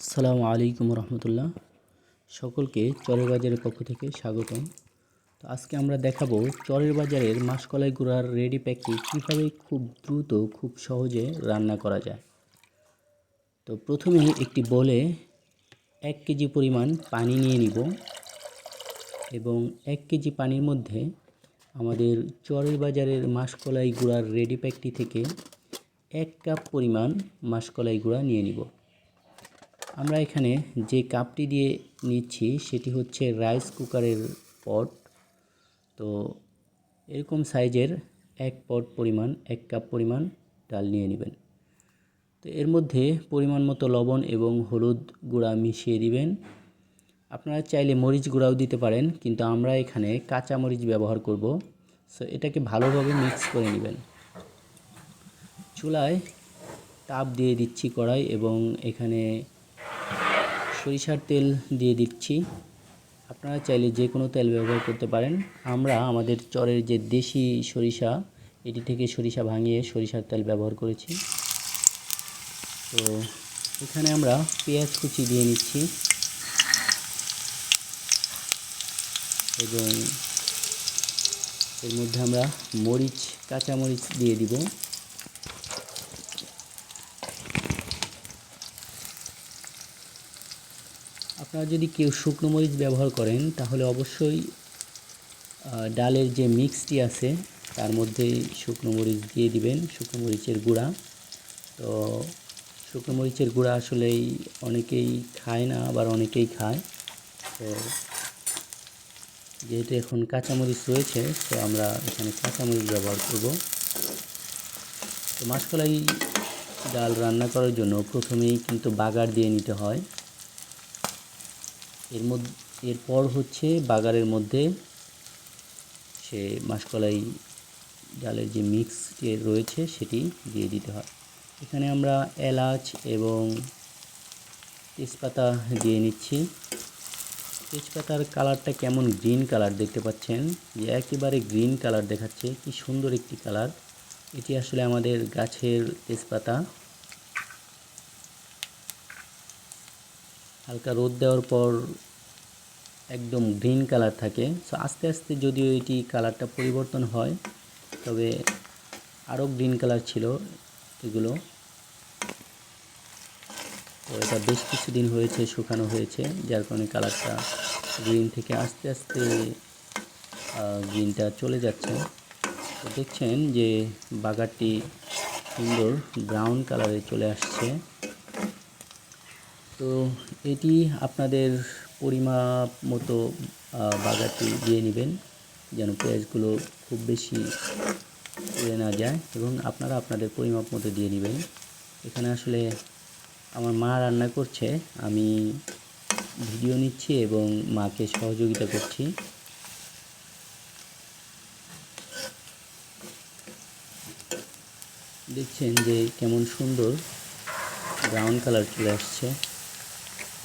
আসসালামু আলাইকুম রহমতুল্লাহ। সকলকে চরের বাজারের পক্ষ থেকে স্বাগতম। তো আজকে আমরা দেখাবো চরের বাজারের মাসকলাই গুঁড়ার রেডি প্যাকটি কীভাবে খুব দ্রুত, খুব সহজে রান্না করা যায়। তো প্রথমে একটি বলে এক কেজি পরিমাণ পানি নিয়ে নিব এবং এক কেজি পানির মধ্যে আমাদের চরের বাজারের মাসকলাই গুঁড়ার রেডি প্যাকটি থেকে এক কাপ পরিমাণ মাসকলাই গুঁড়া নিয়ে নিব। আমরা এখানে যে কাপটি দিয়ে নিচ্ছি, সেটি হচ্ছে রাইস কুকারের পট। তো এরকম সাইজের এক পট পরিমাণ, এক কাপ পরিমাণ ডাল নিয়ে নেবেন। তো এর মধ্যে পরিমাণ মতো লবণ এবং হলুদ গুঁড়া মিশিয়ে দিবেন। আপনারা চাইলে মরিচ গুঁড়াও দিতে পারেন, কিন্তু আমরা এখানে কাঁচা মরিচ ব্যবহার করব। সো এটাকে ভালোভাবে মিক্স করে নেবেন। চুলায় তাপ দিয়ে দিচ্ছি কড়াই এবং এখানে সরিষার তেল দিয়ে দিচ্ছি। আপনারা চাইলে যে কোনো তেল ব্যবহার করতে পারেন। আমরা আমাদের চরের যে দেশি সরিষা, এটি থেকে সরিষা ভাঙিয়ে সরিষার তেল ব্যবহার করেছি। তো এখানে আমরা পেঁয়াজ কুচি দিয়ে নিচ্ছি। এবং এর মধ্যে আমরা মরিচ, কাঁচামরিচ দিয়ে দিব। আপনারা যদি কেউ শুকনো মরিচ ব্যবহার করেন, তাহলে অবশ্যই ডালের যে মিক্সটি আছে, তার মধ্যে শুকনো মরিচ দিয়ে দিবেন, শুকনো মরিচের গুঁড়া। তো শুকনো মরিচের গুঁড়া আসলেই অনেকেই খায় না, আবার অনেকেই খায়। তো যেহেতু এখন কাঁচামরিচ রয়েছে, তো আমরা এখানে কাঁচামরিচ ব্যবহার করব। তো মাসকলাই ডাল রান্না করার জন্য প্রথমেই কিন্তু বাগার দিয়ে নিতে হয়। এর মধ্যে, এরপর হচ্ছে বাগারের মধ্যে সে মাসকলাই ডালের যে মিক্স যে রয়েছে সেটি দিয়ে দিতে হয়। এখানে আমরা এলাচ এবং তেজপাতা দিয়ে নিচ্ছি। তেজপাতার কালারটা কেমন গ্রিন কালার দেখতে পাচ্ছেন? যে একেবারে গ্রিন কালার দেখাচ্ছে। কি সুন্দর একটি কালার এটি আসলে আমাদের গাছের তেজপাতা। হালকা রোদ দেওয়ার পর একদম গ্রিন কালার থাকে। সো আস্তে আস্তে যদিও এটি কালারটা পরিবর্তন হয়, তবে আরও গ্রিন কালার ছিল এগুলো। তো এটা বেশ কিছুদিন হয়েছে, শুকানো হয়েছে, যার কারণে কালারটা গ্রিন থেকে আস্তে আস্তে গ্রিনটা চলে যাচ্ছে। দেখছেন যে বাগারটি সুন্দর ব্রাউন কালারে চলে আসছে। তো এটি আপনাদের পরিমাপ মতো বাগারটি দিয়ে নেবেন, যেন পেঁয়াজগুলো খুব বেশি পুড়ে না যায় এবং আপনারা আপনাদের পরিমাপ মতো দিয়ে নেবেন। এখানে আসলে আমার মা রান্না করছে, আমি ভিডিও নিচ্ছি এবং মাকে সহযোগিতা করছি। দেখছেন যে কেমন সুন্দর ব্রাউন কালার চলে আসছে।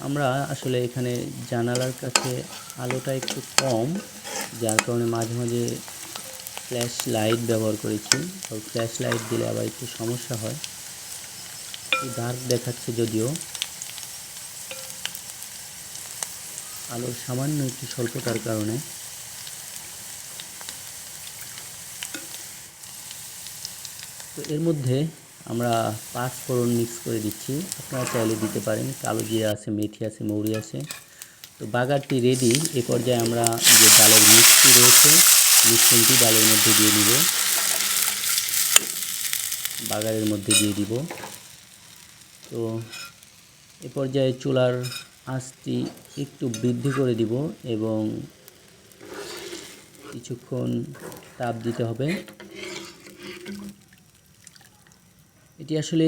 আমরা আসলে এখানে জানালার কাছে আলোটা একটু কম, যার কারণে মাঝে মাঝে ফ্ল্যাশ লাইট ব্যবহার করেছি। ফ্ল্যাশ লাইট দিলে আবার একটু সমস্যা হয়। একটু ডার্ক দেখাচ্ছে যদিও। আলোর সামান্য একটু স্বল্পতার কারণে। তো এর মধ্যে আমরা পাঁচ ফোড়ন মিক্স করে দিচ্ছি। আপনারা চাইলে দিতে পারেন। কালো জিরা আছে, মেথি আছে, মৌরি আছে। তো বাগারটি রেডি এ পর্যায়ে আমরা যে ডালের মিক্সটি রয়েছে, মিশ্রণটি ডালের মধ্যে দিয়ে দিব। বাগারের মধ্যে দিয়ে দিব। তো এ পর্যায়ে চুলার আঁচটি একটু বৃদ্ধি করে দিব এবং কিছুক্ষণ তাপ দিতে হবে। এটি আসলে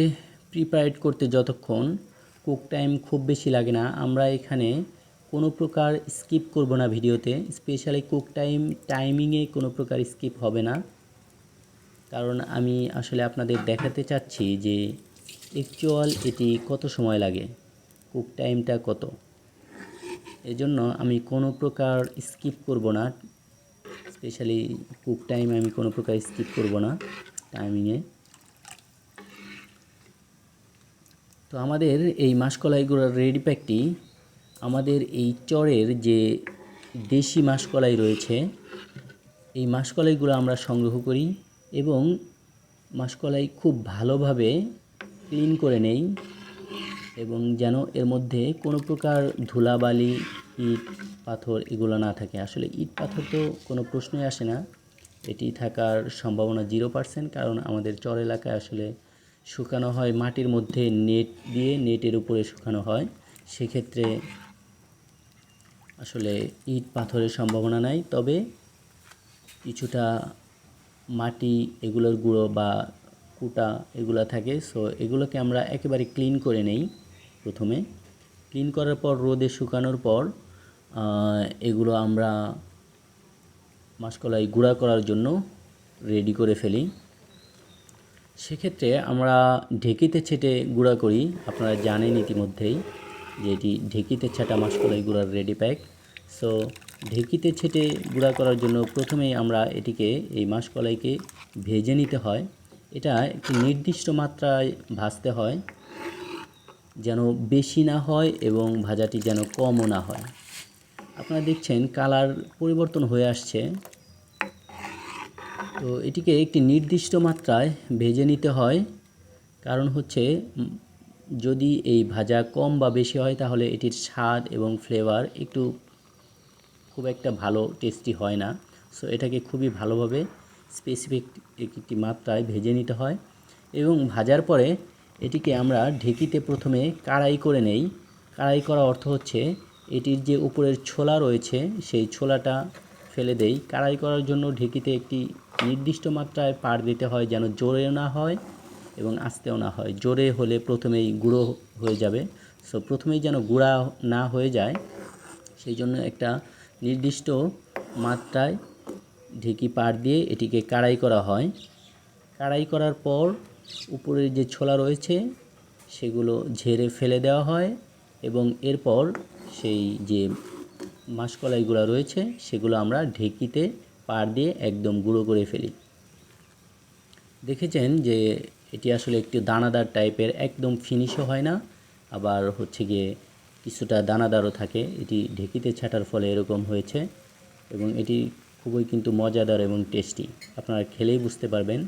প্রিপারেড করতে যতক্ষণ কুক টাইম খুব বেশি লাগে না। আমরা এখানে কোনো প্রকার স্কিপ করব না ভিডিওতে। স্পেশালি কুক টাইম টাইমিংয়ে কোনো প্রকার স্কিপ হবে না। কারণ আমি আসলে আপনাদের দেখাতে চাচ্ছি যে অ্যাকচুয়াল এটি কত সময় লাগে কুক টাইমটা কত। এজন্য আমি কোনো প্রকার স্কিপ করব না। স্পেশালি কুক টাইম আমি কোনো প্রকার স্কিপ করব না টাইমিংয়ে তো আমাদের এই মাসকলাই গুঁড়ার রেডি প্যাকটি আমাদের এই চরের যে দেশি মাসকলাই রয়েছে, এই মাসকলাইগুলো আমরা সংগ্রহ করি এবং মাসকলাই খুব ভালোভাবে ক্লিন করে নেই এবং যেন এর মধ্যে কোনো প্রকার ধুলাবালি, ইট, পাথর এগুলো না থাকে। আসলে ইট, পাথর তো কোনো প্রশ্নই আসে না। এটি থাকার সম্ভাবনা জিরো পার্সেন্ট কারণ আমাদের চর এলাকায় আসলে শুকানো হয় মাটির মধ্যে নেট দিয়ে, নেটের উপরে শুকানো হয়। সেক্ষেত্রে আসলে ইট পাথরের সম্ভাবনা নাই। তবে কিছুটা মাটি, এগুলোর গুঁড়ো বা কুটা এগুলো থাকে। সো এগুলোকে আমরা একেবারে ক্লিন করে নেই প্রথমে। ক্লিন করার পর, রোদে শুকানোর পর এগুলো আমরা মাসকলাই গুঁড়া করার জন্য রেডি করে ফেলি। সেক্ষেত্রে আমরা ঢেকিতে ছেটে গুঁড়া করি। আপনারা জানেন ইতিমধ্যেই যে এটি ঢেকিতে ছাটা মাসকলাই গুঁড়ার রেডি প্যাক সো ঢেকিতে ছেটে গুঁড়া করার জন্য প্রথমেই আমরা এটিকে এই মাসকলাইকে ভেজে নিতে হয়। এটা একটি নির্দিষ্ট মাত্রায় ভাজতে হয়, যেন বেশি না হয় এবং ভাজাটি যেন কমও না হয়। আপনারা দেখছেন কালার পরিবর্তন হয়ে আসছে। তো এটিকে একটি নির্দিষ্ট মাত্রায় ভেজে নিতে হয়। কারণ হচ্ছে, যদি এই ভাজা কম বা বেশি হয়, তাহলে এটির স্বাদ এবং ফ্লেভার একটু খুব একটা ভালো টেস্টি হয় না। সো এটাকে খুবই ভালোভাবে স্পেসিফিক একটি মাত্রায় ভেজে নিতে হয় এবং ভাজার পরে এটিকে আমরা ঢেকিতে প্রথমে কাড়াই করে নেই। কাড়াই করা অর্থ হচ্ছে, এটির যে উপরের ছোলা রয়েছে, সেই ছোলাটা ফেলে দেই। কাড়াই করার জন্য ঢেকিতে একটি নির্দিষ্ট মাত্রায় পাড় দিতে হয় যেন জোরেও না হয় এবং আস্তেও না হয়। জোরে হলে প্রথমেই গুঁড়ো হয়ে যাবে। সো প্রথমেই যেন গুঁড়া না হয়ে যায়, সেই জন্য একটা নির্দিষ্ট মাত্রায় ঢেকি পাড় দিয়ে এটিকে কাড়াই করা হয়। কাড়াই করার পর উপরের যে ছোলা রয়েছে, সেগুলো ঝেড়ে ফেলে দেওয়া হয় এবং এরপর সেই যে মাসকলাইগুলো রয়েছে, সেগুলো আমরা ঢেকিতে পাড় দিয়ে একদম গুঁড়ো করে ফেলি। দেখেছেন যে এটি আসলে একটু দানাদার টাইপের, একদম ফিনিশও হয় না, আবার হচ্ছে গিয়ে কিছুটা দানাদারও থাকে। এটি ঢেকিতে ছাটার ফলে এরকম হয়েছে এবং এটি খুবই কিন্তু মজাদার এবং টেস্টি। আপনারা খেলেই বুঝতে পারবেন।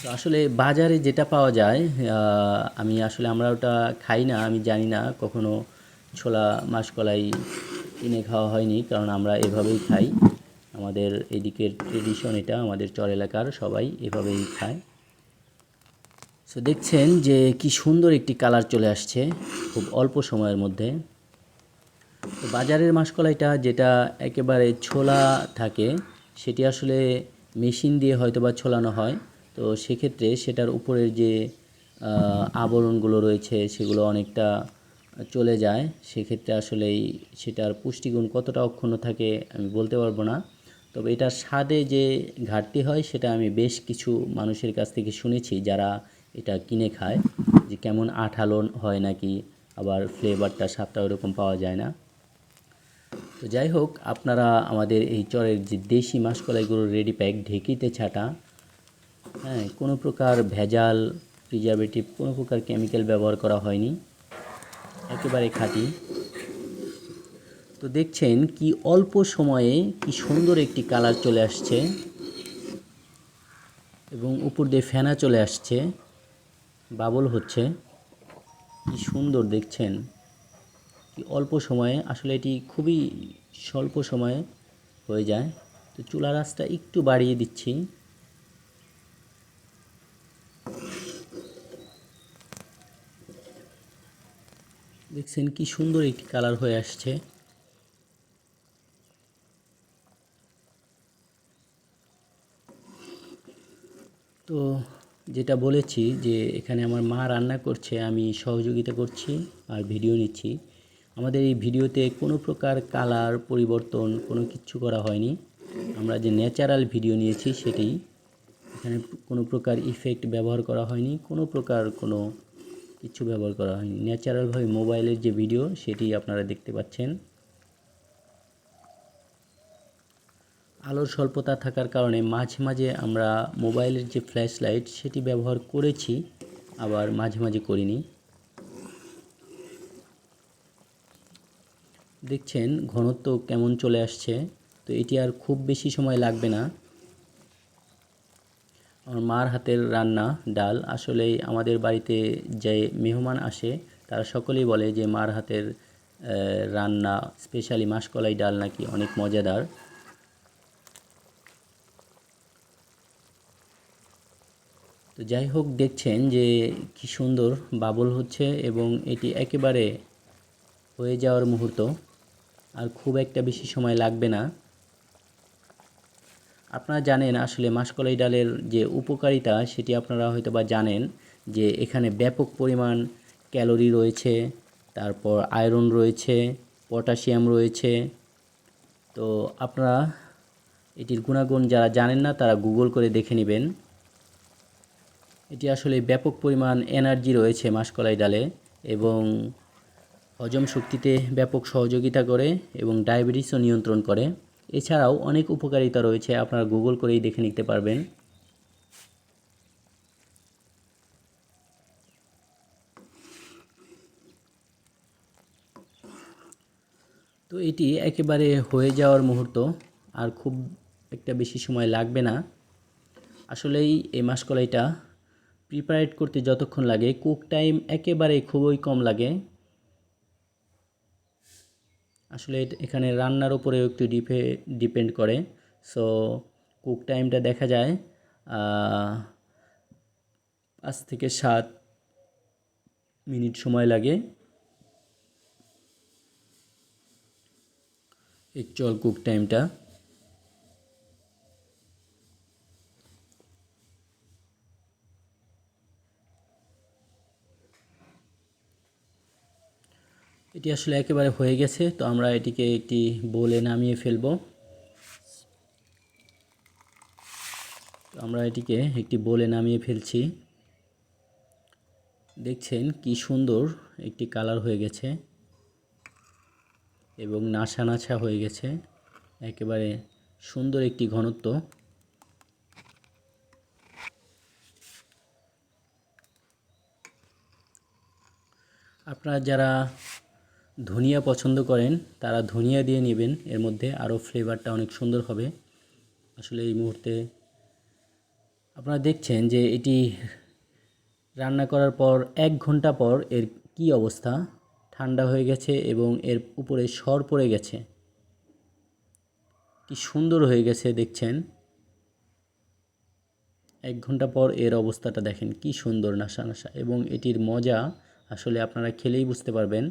তো আসলে বাজারে যেটা পাওয়া যায় আমি আসলে আমরা ওটা খাই না, আমি জানি না, কখনো ছোলা মাসকলাই কিনে খাওয়া হয়নি, কারণ আমরা এভাবেই খাই। আমাদের এদিকের ট্রেডিশন এটা, আমাদের চর এলাকার সবাই এভাবেই খায়। সো দেখছেন যে কি সুন্দর একটি কালার চলে আসছে খুব অল্প সময়ের মধ্যে। তো বাজারের মাসকলাইটা যেটা একেবারে ছোলা থাকে, সেটি আসলে মেশিন দিয়ে হয়তো বা ছোলানো হয়। তো সেক্ষেত্রে সেটার উপরের যে আবরণগুলো রয়েছে, সেগুলো অনেকটা চলে যায়, সেক্ষেত্রে আসলেই সেটার পুষ্টিগুণ কতটা অক্ষুণ্ণ থাকে আমি বলতে পারব না। তবে এটার স্বাদে যে ঘাটতি হয়, সেটা আমি বেশ কিছু মানুষের কাছ থেকে শুনেছি যারা এটা কিনে খায়, যে কেমন আঠালো হয় নাকি, আবার ফ্লেভারটা স্বাদটা ওরকম পাওয়া যায় না। তো যাই হোক, আপনারা আমাদের এই চরের যে দেশি মাসকলাইগুলো রেডি প্যাক, ঢেকিতে ছাটা হ্যাঁ কোনো প্রকার ভেজাল, প্রিজারভেটিভ, কোনো প্রকার কেমিক্যাল ব্যবহার করা হয়নি। একেবারে খাঁটি। তো দেখছেন কি অল্প সময়ে কি সুন্দর একটি কালার চলে আসছে এবং উপর দিয়ে ফেনা চলে আসছে, বাবল হচ্ছে। কি সুন্দর দেখছেন। কি অল্প সময়ে, আসলে এটি খুবই স্বল্প সময়ে হয়ে যায়। তো চুলা রাসটা একটু বাড়িয়ে দিচ্ছি। দেখছেন কি সুন্দর একটি কালার হয়ে আসছে। তো যেটা বলেছি যে এখানে আমার মা রান্না করছে, আমি সহযোগিতা করছি আর ভিডিও নিচ্ছি। আমাদের এই ভিডিওতে কোনো প্রকার কালার, পরিবর্তন কোনো কিছু করা হয়নি। আমরা যে ন্যাচারাল ভিডিও নিয়েছি সেটি, এখানে কোনো প্রকার ইফেক্ট ব্যবহার করা হয়নি। কোনো প্রকার কোনো কিছু ব্যবহার করা হয়নি। ন্যাচারালভাবে মোবাইলের যে ভিডিও, সেটি আপনারা দেখতে পাচ্ছেন। আলোর স্বল্পতা থাকার কারণে মাঝে মাঝে আমরা মোবাইলের যে ফ্ল্যাশ লাইট সেটি ব্যবহার করেছি, আবার মাঝে মাঝে করিনি। দেখছেন, ঘনত্ব কেমন চলে আসছে। তো এটি আর খুব বেশি সময় লাগবে না। আমার মার হাতের রান্না, ডাল আসলে আমাদের বাড়িতে যে মেহমান আসে, তারা সকলেই বলে যে মার হাতের রান্না স্পেশালি মাসকলাই ডাল নাকি অনেক মজাদার। তো যাই হোক, দেখছেন যে কি সুন্দর বাবল হচ্ছে এবং এটি একেবারে হয়ে যাওয়ার মুহূর্ত। আর খুব একটা বেশি সময় লাগবে না। আপনারা জানেন আসলে মাসকলাই ডালের যে উপকারিতা, সেটি আপনারা হয়তো বা জানেন যে এখানে ব্যাপক পরিমাণ ক্যালোরি রয়েছে, তারপর আয়রন রয়েছে, পটাশিয়াম রয়েছে। তো আপনারা এটির গুণাগুণ যারা জানেন না, তারা গুগল করে দেখে নেবেন। এটি আসলে ব্যাপক পরিমাণ এনার্জি রয়েছে মাসকলাই ডালে এবং হজম শক্তিতে ব্যাপক সহযোগিতা করে এবং ডায়াবেটিসও নিয়ন্ত্রণ করে। এছাড়াও অনেক উপকারিতা রয়েছে, আপনারা গুগল করেই দেখে নিতে পারবেন। তো এটি একেবারে হয়ে যাওয়ার মুহূর্ত, আর খুব একটা বেশি সময় লাগবে না। আসলেই এই মাসকলাইটা প্রিপারেট করতে যতক্ষণ লাগে কুক টাইম একেবারে খুবই কম লাগে। আসলে এখানে রান্নার উপরেও একটু ডিপে, ডিপেন্ড করে। সো কুক টাইমটা দেখা যায় পাঁচ থেকে সাত মিনিট সময় লাগে। একচুয়াল কুক টাইমটা এটি আসলে একেবারে হয়ে গেছে, তো আমরা এটিকে একটি বোলে নামিয়ে ফেলব। আমরা এটিকে একটি বোলে নামিয়ে ফেলছি। দেখছেন কি সুন্দর একটি কালার হয়ে গেছে এবং নাছা নাছা হয়ে গেছে, একেবারে সুন্দর একটি ঘনত্ব। আপনারা যারা ধনিয়া পছন্দ করেন, তারা ধনিয়া দিয়ে নেবেন। এর মধ্যে আরও ফ্লেভারটা অনেক সুন্দর হবে। আসলে এই মুহূর্তে আপনারা দেখছেন যে এটি রান্না করার পর, এক ঘণ্টা পর এর কি অবস্থা? ঠান্ডা হয়ে গেছে এবং এর উপরে সর পড়ে গেছে। কি সুন্দর হয়ে গেছে দেখছেন। এক ঘণ্টা পর এর অবস্থাটা দেখেন, কি সুন্দর নাশা নাশা এবং এটির মজা আসলে আপনারা খেলেই বুঝতে পারবেন।